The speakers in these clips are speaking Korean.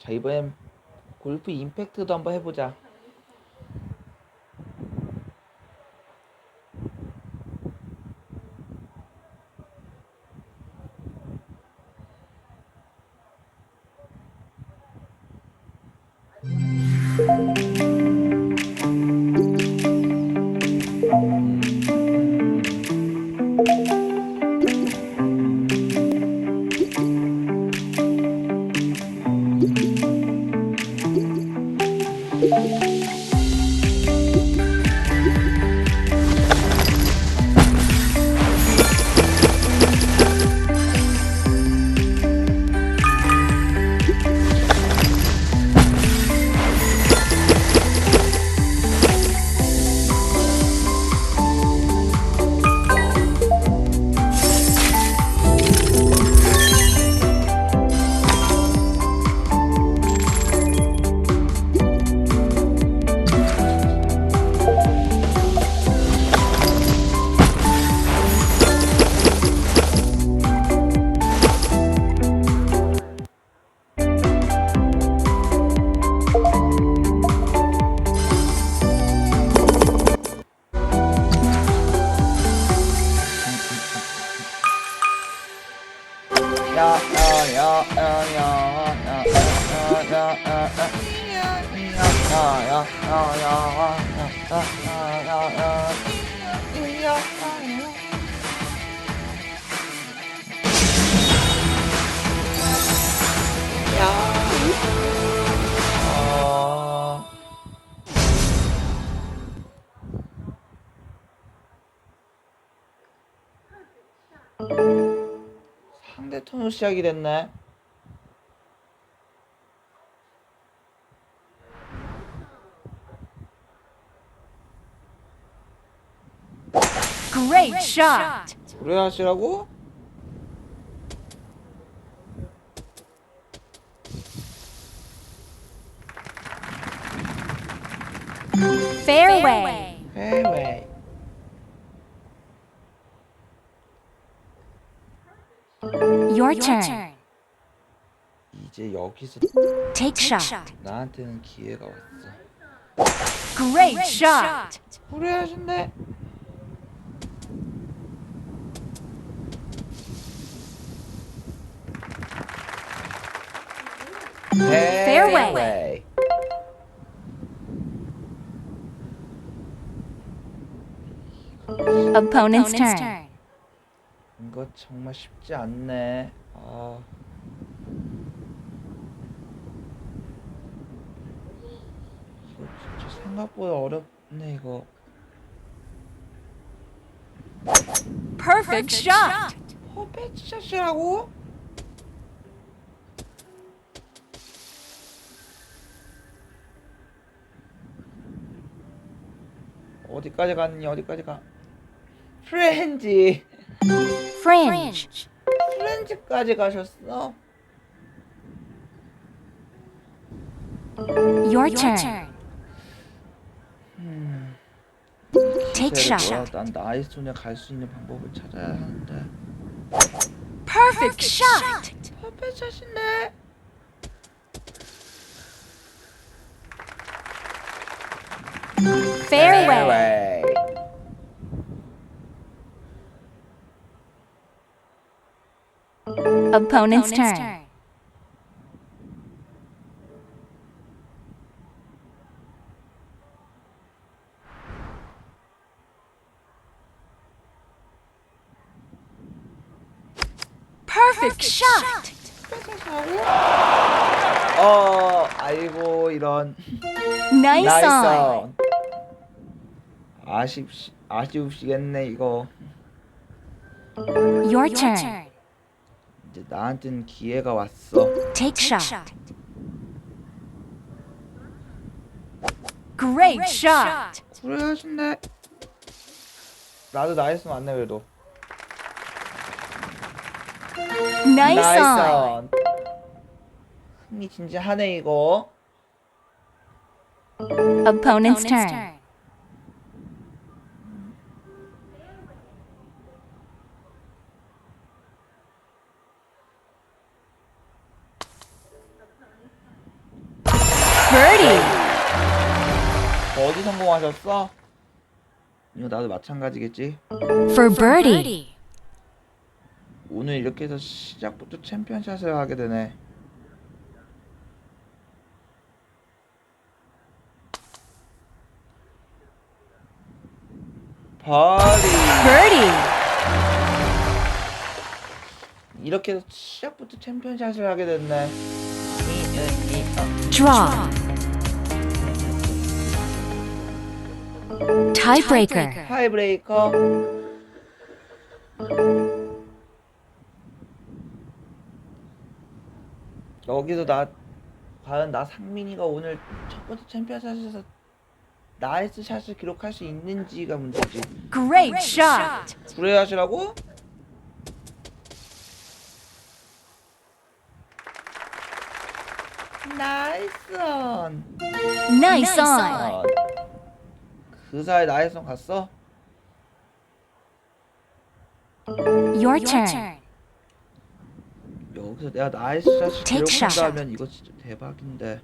자 이번엔 골프 임팩트도 한번 해보자. 상대 턴으로 시작이 됐네. Great shot. 그래 하시라고? Fairway. 해외. Your turn. 이제 여기서 Take shot. 나한테는 기회가 왔어. Great shot. 그래 하신대. Fairway. Opponent's turn. 정말 쉽지 않네. 아. 이거 진짜 생각보다 어렵네 이거. Perfect shot. 퍼펙트 샷이라고? 어디까지 갔니? 어디까지 가? 프렌지. Fringe. 프렌즈까지 가셨어? Your turn. 음. Take shot. 난 나이스톤에 갈 수 있는 방법을 찾아야 하는데. Perfect shot. 퍼펙트 샷인데. Fairway. Opponent's turn. Perfect shot. 어, 아이고 이런. Nice on. 나이스. 아쉽 아쉬우시겠네 이거. Your turn. 이제 나한테는 기회가 왔어. Take shot. Great shot. 그래 하신대. 나도 나이스 맞네 그래도. Nice on. 나이스. 흥미진진하네 이거. Opponent's turn. 성공하셨어? 이거 나도 마찬가지겠지. For birdie. 오늘 이렇게 해서 시작부터 챔피언샷을 하게 되네. 바리 Birdie. 이렇게 해서 시작부터 챔피언샷을 하게 됐네. Draw. Tiebreaker. 타이브레이커. 여기서 나 과연 나 상민이가 오늘 첫 번째 챔피언샷에서 나이스 샷을 기록할 수 있는지가 문제지. Great shot. 그래야 하시라고? 나이스 온. Nice on. 어, 그 사이 나이스 온 갔어? Your turn. 여기서 내가 나이스 샷을 Take shot. 기록한다면 이거 진짜 대박인데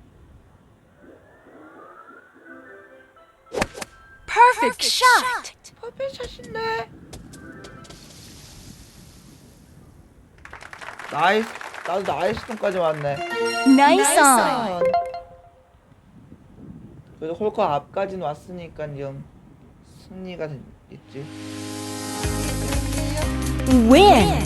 Perfect shot. 퍼펙 샷인데 나이스 나도 나이스 톤까지 왔네 Nice on. 그래도 홀컵 앞까지는 왔으니까 좀 승리가 됐지 Win.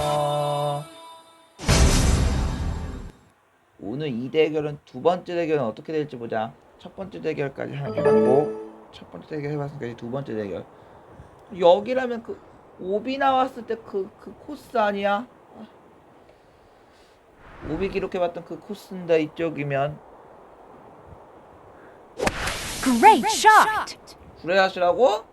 어, 오늘 이 대결은 두 번째 대결은 어떻게 될지 보자. 첫 번째 대결까지 해- 해봤고 첫 번째 대결 해봤으니까 이제 두 번째 대결. 여기라면 그 오비 나왔을 때 그 그 코스 아니야? 오비 기록해봤던 그 코스인데 이쪽이면 Great shot. 그래 하시라고?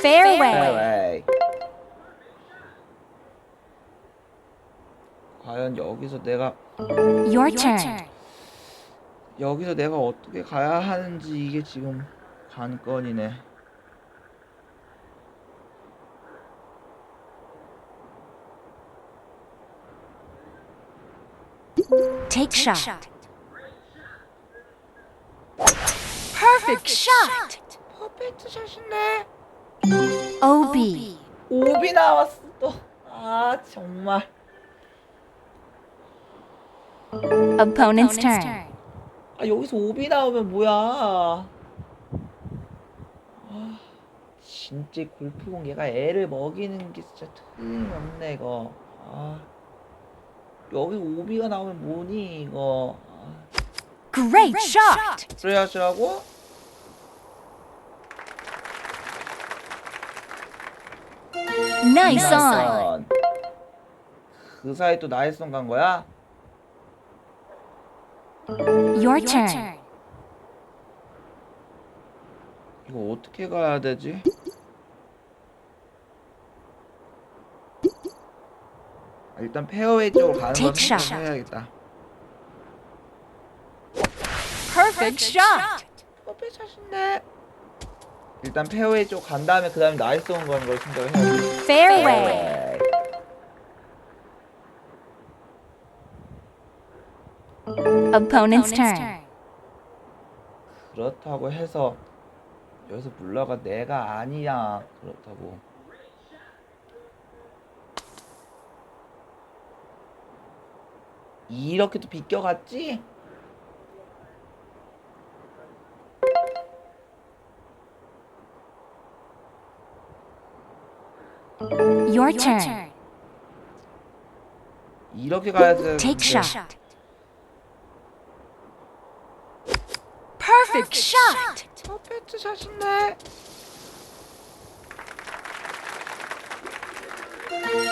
Fairway. 에이. 과연 여기서 내가 Your turn. 여기서 내가 어떻게 가야 하는지 이게 지금 관건이네. Take shot. Perfect shot. 퍼펙트 샷인데 OB. 오비 나왔어 또. 아 정말. Opponent's turn. 아 여기서 오비 나오면 뭐야? 아 진짜 골프공 얘가 애를 먹이는 게 진짜 틀림없네 이거. 아 여기 오비가 나오면 뭐니 이거. 아, Great shot. 그래 하시라고? Nice on. 그 사이 또 나이스 간 거야? Your turn. 이거 어떻게 가야 되지? 아, 일단 페어웨이 쪽으로 가는 Take shot. 생각해야겠다. Perfect shot. 커피 샷인데. 일단 페어웨이 쪽 간 다음에 그 다음에 나이스 온 거는 걸 생각을 해야지. Fairway. Opponent's turn. 그렇다고 해서 여기서 물러가 내가 아니야. 그렇다고. 이렇게 또 비껴갔지? Your turn. 이렇게 가야 돼. Take shot. Perfect shot. 퍼펙트 샷인데.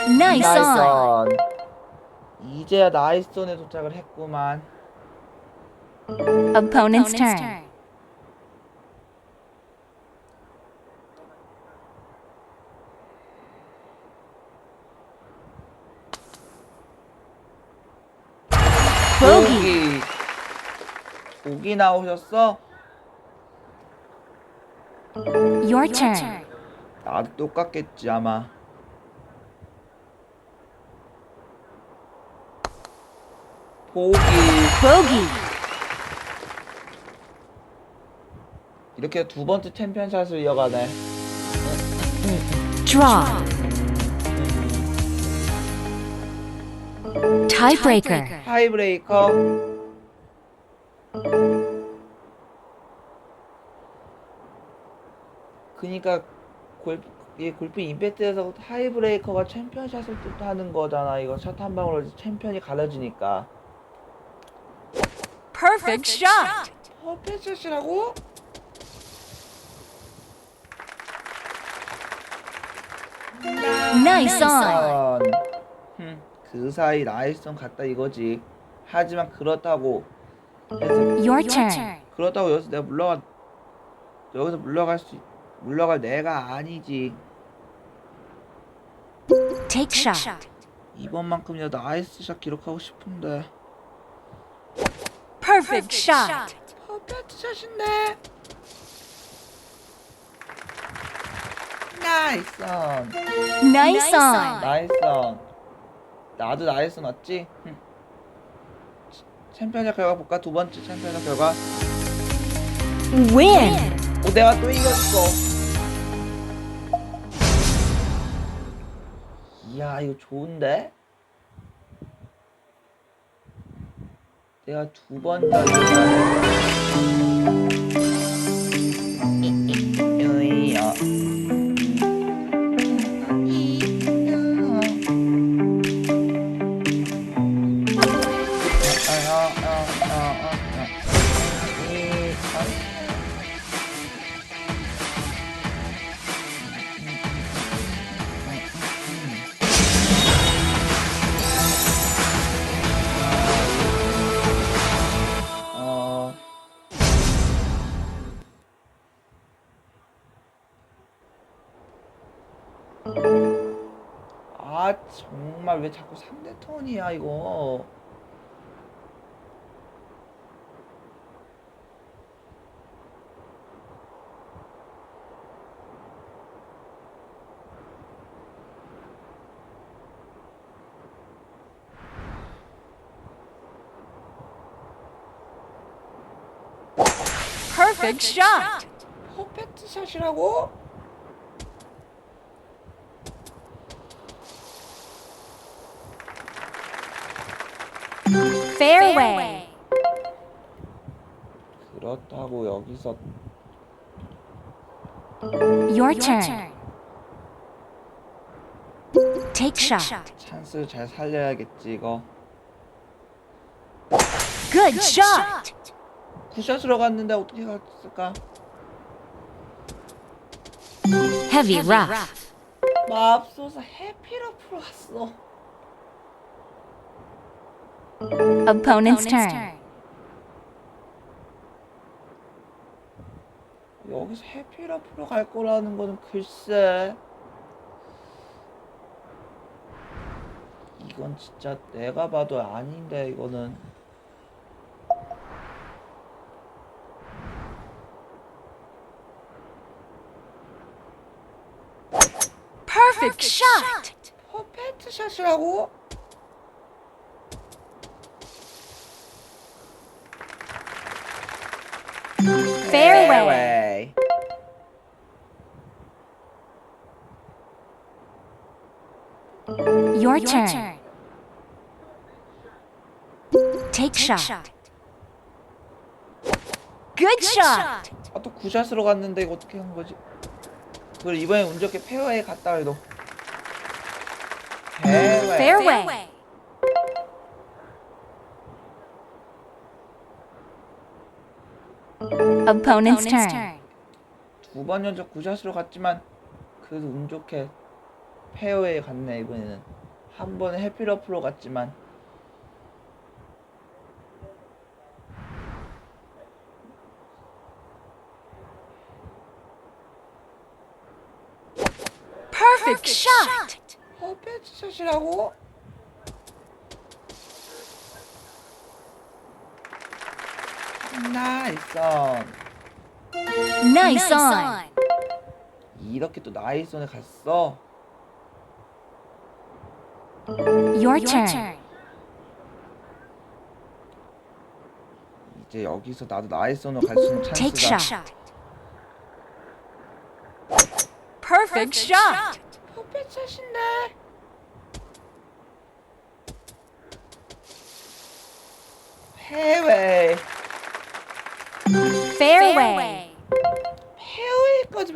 Nice on. 나이선. 이제야 나이스존에 도착을 했구만. Opponent's turn. 보기. 보기 나오셨어? Your turn. 나도 똑같겠지 아마. 보기. Bogey. 이렇게 두 번째 챔피언샷을 이어가네. Draw. Tiebreaker. 타이브레이커. 그니까 골프 이 골프 임팩트에서 타이브레이커가 챔피언샷을 뜻하는 거잖아. 이거 샷 한 방으로 챔피언이 가려지니까. Perfect shot. 퍼펙트샷이라고? 선. 흠, 그 사이 나이스온 같다 이거지. 하지만 그렇다고 해서 Your turn. 그렇다고 여기서 내가 물러가 여기서 물러갈 수 물러갈 내가 아니지. Take shot. 이번만큼이라도 나이스 샷 기록하고 싶은데. Perfect shot. 퍼펙트 샷인데. 나이스 온. Nice on. 나이스 온. 나도 나이스 맞지? 흠. 챔피언의 결과 볼까? 두 번째 챔피언의 결과. Win. 오 내가 또 이겼어. 야 이거 좋은데? 내가 두번 이겼네. 으 톤이야 이거 Perfect shot. 퍼펙트 샷이라고? Fairway. 그렇다고 여기서 Your turn. Take shot. 찬스를 잘 살려야겠지 이거 Good shot. 굿샷으로 갔는데 어떻게 갔을까? Heavy rough. 맙소사 해피러프로 갔어 Opponent's turn. 여기서 해피러프로 갈 거라는 거는 글쎄 이건 진짜 내가 봐도 아닌데 이거는 Perfect shot. 퍼펙트 샷이라고? Fairway. Your turn. Take shot. Good shot. 아또 굿샷으로 갔는데 이거 어떻게 한 거지? 그걸 이번에 운 좋게 페어웨이 갔다 그래도 페어웨이 Fairway. Opponent's turn. 두 번 연속 구샷으로 갔지만 그래도 운 좋게 페어웨이 갔네 이번에는 한 번에 해피러프로 갔지만 Perfect shot. 어 패스샷이라고? 나이스 Nice on. 이렇게 또 나이스온에 갔어 Your turn. 이제 여기서 나도 나이스온으로 갈 수 있는 Take 찬스다 shot. Perfect shot. 퍼펙트 샷인데 페어웨이 Fairway.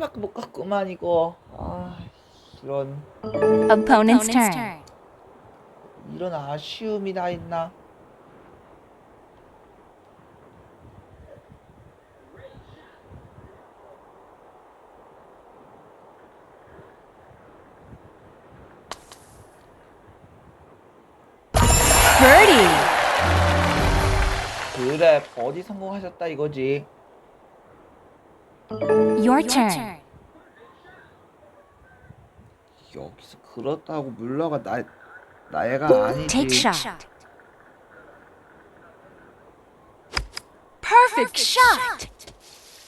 페어웨이까지밖에 못 갔구만 이거. 아 이런. Opponent's turn. 이런 아쉬움이 다 있나? Birdie. 그래 버디 성공하셨다 이거지 Your turn. 여기서 그렇다고 물러가 나 나애가 아니지 Take shot. Perfect shot.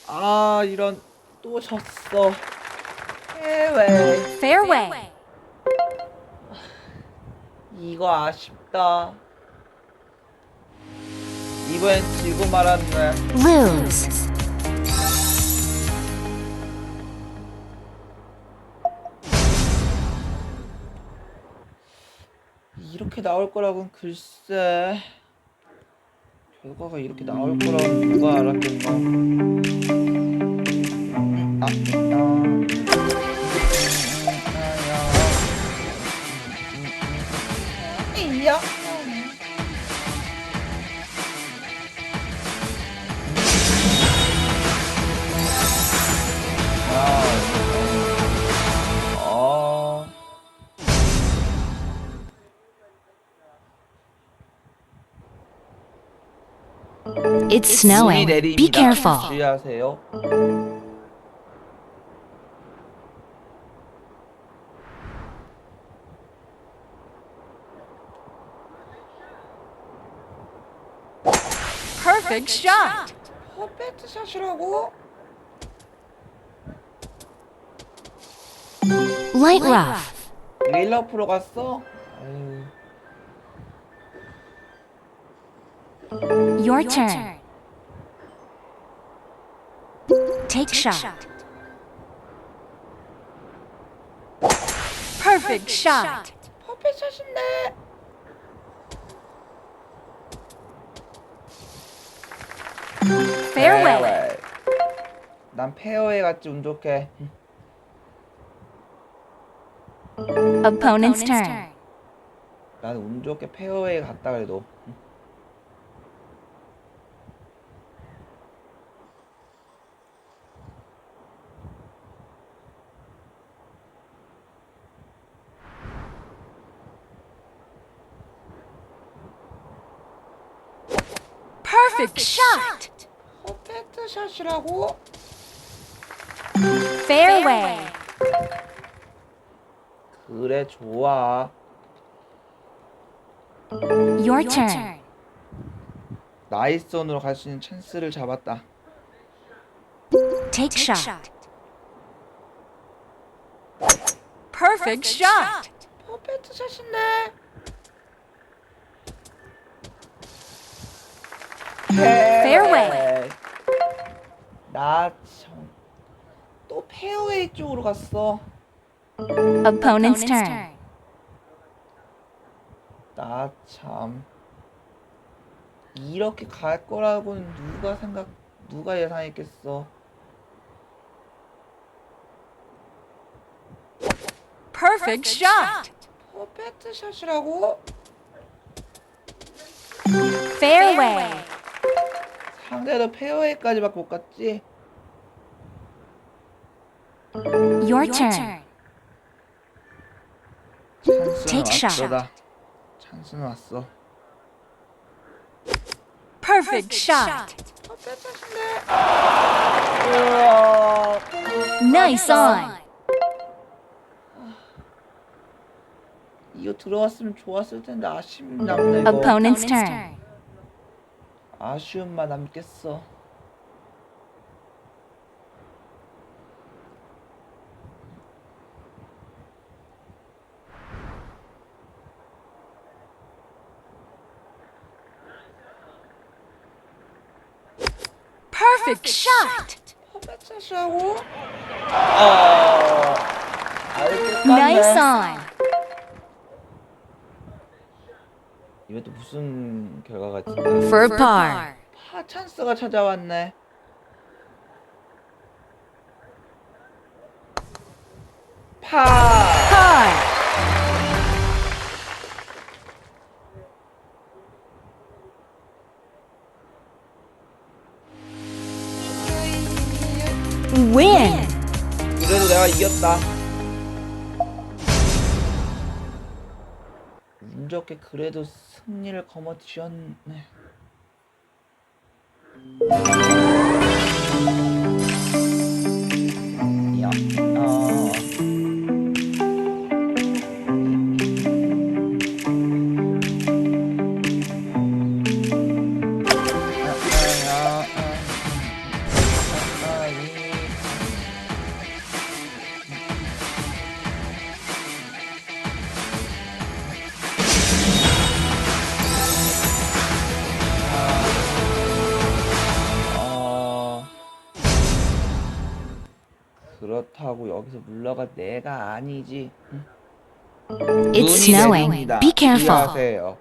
아 이런 또 졌어 페어웨이 Fairway. 이거 아쉽다 이번엔 지고 말았네 Lose. 이렇게 나올 거라고는 글쎄. 결과가 이렇게 나올 거라고 누가 알았겠노 아, 아, 이야 It's 눈이 snowing. 내립니다. Be careful. 주의하세요. Perfect shot. 퍼펙트 샷이라고? Light rough. 레일러 프로 갔어? 아유, Your turn. Take shot. Perfect shot. 퍼펙트 샷인데. Fairway. 페어웨이. 난 페어웨이 같지 운 좋게. Opponent's turn. 난 운 좋게 페어웨이 갔다 그래도. Perfect shot. 퍼펙트 샷이라고? Fairway. 그래 좋아. Your turn. 나이스온으로 갈 수 있는 찬스를 잡았다. Take shot. Perfect shot. 퍼펙트 샷인데. Fairway. 나 참. 또 페어웨이 쪽으로 갔어. Opponent's turn. 나 참. 이렇게 갈 거라고는 누가 생각, 누가 예상했겠어. Perfect shot. 퍼펙트 샷이라고? Fairway. 상대도 페어웨이까지밖에 못 갔지. Your turn. Take shot. 왔어다. 찬스는 왔어. Perfect shot. 우와. Nice on. 이거 들어왔으면 좋았을 텐데 아쉬움 남네 이거. Opponent's turn. 아쉬움만 남겠어. Perfect shot. 퍼펙트샷하고 아, Nice 깠네. on. 이번 또 무슨 결과가 있을까? For par. 파 찬스가 찾아왔네. 파. Par. Win. 그래도 내가 이겼다. 운 좋게 그래도 승리를 거머쥐었네. 물러가 내가 아니지. 응? It's 눈이 snowing. Be careful. 주의하세요.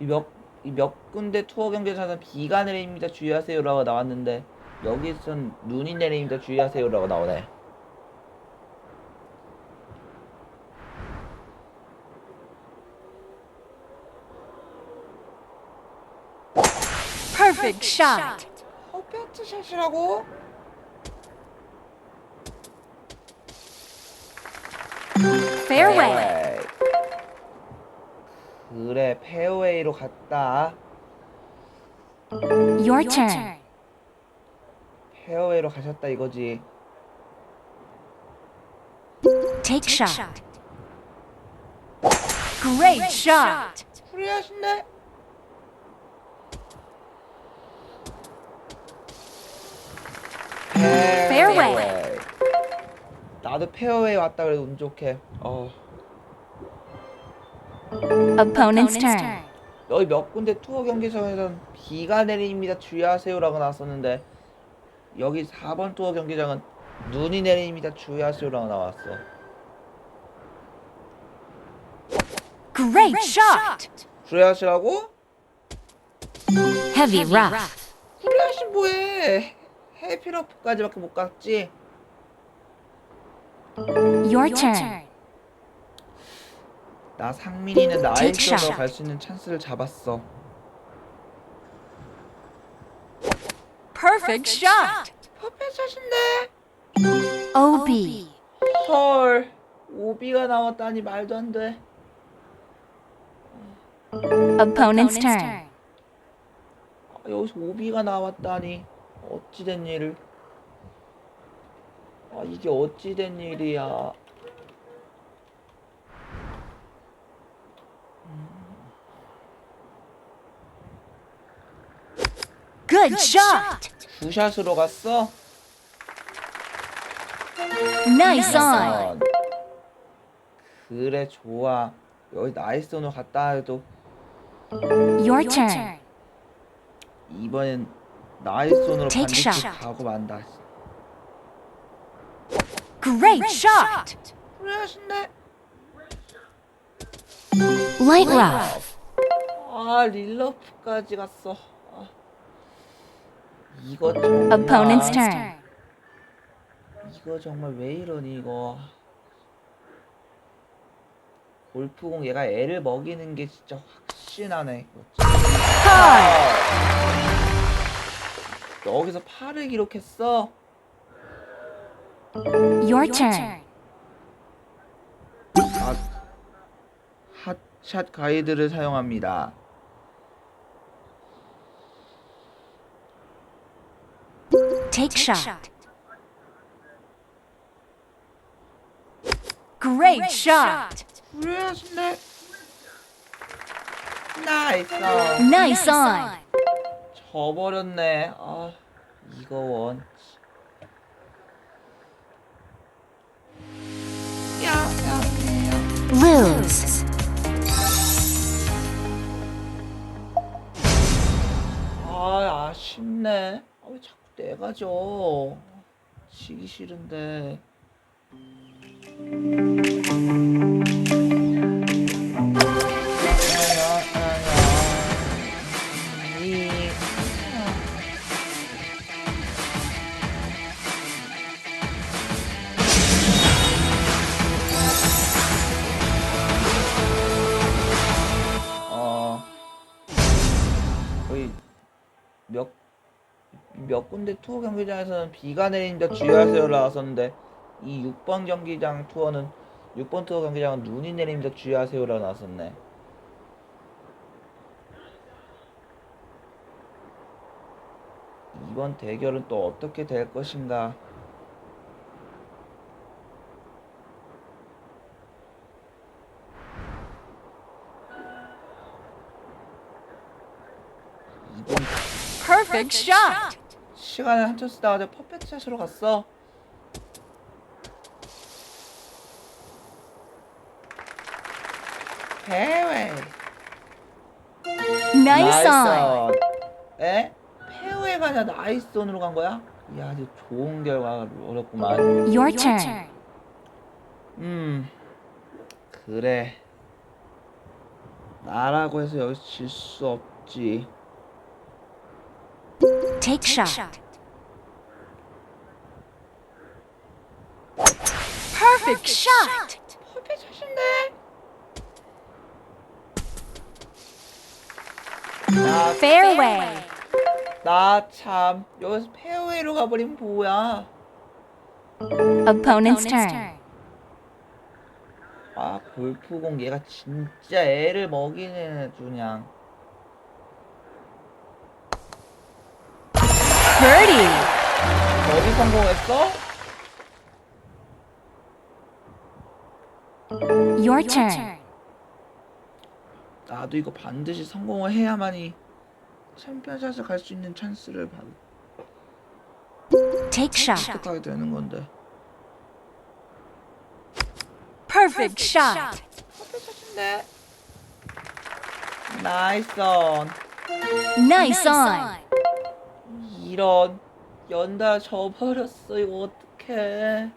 이몇 이몇 군데 투어 경기에서는 비가 내립니다. 주의하세요라고 나왔는데 여기선 눈이 내립니다. 주의하세요라고 나오네. Perfect shot. 퍼펙트 샷이라고? Fairway. 그래 페어웨이로 갔다. Your turn. 페어웨이로 가셨다 이거지. Take shot. Great shot. 프리하신데? Fairway. 나도 페어웨이 왔다 그래도 운 좋게. 어. Opponent's turn. 여기 몇 군데 투어 경기장에선 비가 내립니다 주의하세요라고 나왔었는데 여기 4번 투어 경기장은 눈이 내립니다 주의하세요라고 나왔어. Great shot. 주의하시라고? Heavy rough. 프리하시 뭐해? 해피러프까지밖에 못 갔지. Your turn. 나 상민이는 Take 나이스로 shot. 갈 수 있는 찬스를 잡았어. Perfect shot. 퍼펙트샷인데? OB. 헐 오비가 나왔다니 말도 안 돼. Opponent's turn. 아, 여기서 오비가 나왔다니 어찌된 일을? 아 이게 어찌 된 일이야? Good shot. 구샷으로 갔어? Nice on. 어, 그래 좋아. 여기 나이스온으로 갔다 해도 Your turn. 이번엔 나이스온으로 Take 반드시 shot. 가고 만다. Great shot. 그래 하신데? Light rough. 아 릴러프까지 갔어. 아. 이거 정말 Opponent's turn. 이거 정말 왜 이러니 이거. 골프공 얘가 애를 먹이는 게 진짜 확신하네. 이거. 여기서 8을 기록했어. Your turn. 아, 핫샷 가이드를 사용합니다. Take shot. Great shot. 그래야신데 나이스. Nice on. 져버렸네. 아, 이거 원. Lose. 아, 아쉽네. 아, 왜 자꾸 내가 져? 지기 싫은데. 몇 군데 투어 경기장에서는 비가 내린다 주의하세요 나왔었는데 이 6번 경기장 투어는 6번 투어 경기장은 눈이 내립니다 주의하세요라 나왔었네. 이번 대결은 또 어떻게 될 것인가? 이번 Perfect shot. 시간을 한참 쓰다가 퍼펙트 샷으로 갔어. 페어웨이. On. 에? 페어웨이가 아니라 나이스 온으로 간 거야? 이야, 아주 좋은 결과가 어렵구만. Your turn. 음, 그래. 나라고 해서 여기서 질수 없지. Take shot. Perfect shot. 퍼펙트 샷인데? 나 Fairway. 나참 여기서 페어웨이로 가버리면 뭐야? Opponent's turn. 아 골프공 얘가 진짜 애를 먹이는 애 그냥 성공했어? Your turn. 나도 이거 반드시 성공을 해야만이 챔피언샷을 갈 수 있는 찬스를 받, Take shot. 획득하게 되는 건데 Perfect shot. 샷인데 나이스 온 Nice on. 이런 연다 져버렸어 이거 어떡해